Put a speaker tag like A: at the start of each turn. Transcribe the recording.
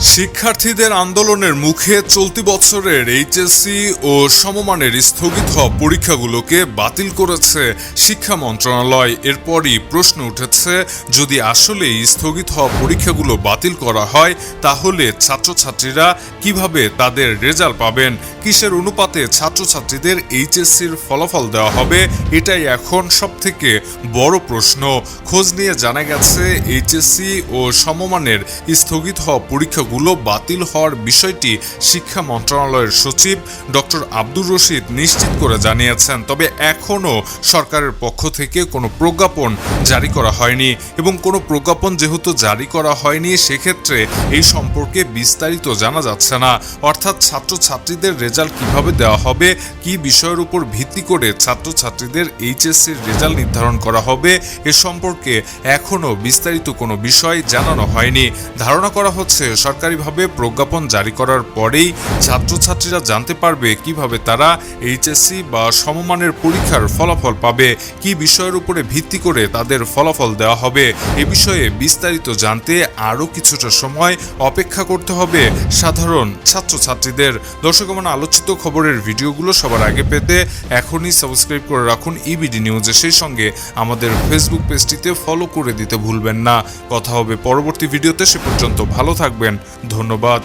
A: শিক্ষার্থীদের আন্দোলনের মুখে চলতি বছরের এইচএসসি ও সমমানের স্থগিত হওয়া পরীক্ষাগুলোকে বাতিল করেছে শিক্ষা মন্ত্রণালয়। এরপরই প্রশ্ন উঠেছে, যদি আসলেই স্থগিত হওয়া পরীক্ষাগুলো বাতিল করা হয়, তাহলে ছাত্রছাত্রীরা কীভাবে তাদের রেজাল্ট পাবেন? কিসের অনুপাতে ছাত্রছাত্রীদের এইচএসসির ফলাফল দেওয়া হবে? এটাই এখন সবথেকে বড় প্রশ্ন। খোঁজ নিয়ে জানা গেছে, এইচএসসি ও সমমানের স্থগিত হওয়া পরীক্ষাগুলো বাতিল হওয়ার বিষয়টি শিক্ষা মন্ত্রণালয়ের সচিব ডক্টর আব্দুর রশিদ নিশ্চিত করে জানিয়েছেন। তবে এখনও সরকারের পক্ষ থেকে কোনো প্রজ্ঞাপন জারি করা হয়নি এবং কোনো প্রজ্ঞাপন যেহেতু জারি করা হয়নি, সেক্ষেত্রে এই সম্পর্কে বিস্তারিত জানা যাচ্ছে না। অর্থাৎ ছাত্রছাত্রীদের রেজাল্ট কীভাবে দেওয়া হবে, কি বিষয়ের উপর ভিত্তি করে ছাত্রছাত্রীদের এইচএসসির রেজাল্ট নির্ধারণ করা হবে, এ সম্পর্কে এখনও বিস্তারিত কোনো বিষয় জানানো হয়নি। ধারণা করা হচ্ছে সরকারিভাবে প্রজ্ঞাপন জারি করার পরেই ছাত্রছাত্রীরা জানতে পারবে কীভাবে তারা এইচএসসি বা সমমানের পরীক্ষার ফলাফল পাবে, কি বিষয়ের উপরে ভিত্তি করে তাদের ফলাফল দেওয়া হবে, এ বিষয়ে বিস্তারিত জানতে আরও কিছুটা সময় অপেক্ষা করতে হবে সাধারণ ছাত্রছাত্রীদের। দর্শক আমার আলোচিত খবরের ভিডিওগুলো সবার আগে পেতে এখনই সাবস্ক্রাইব করে রাখুন ইবিডি নিউজে সেই সঙ্গে আমাদের ফেসবুক পেজটিতে ফলো করে দিতে ভুলবেন না। কথা হবে পরবর্তী ভিডিওতে, সে পর্যন্ত ভালো থাকবেন ধন্যবাদ।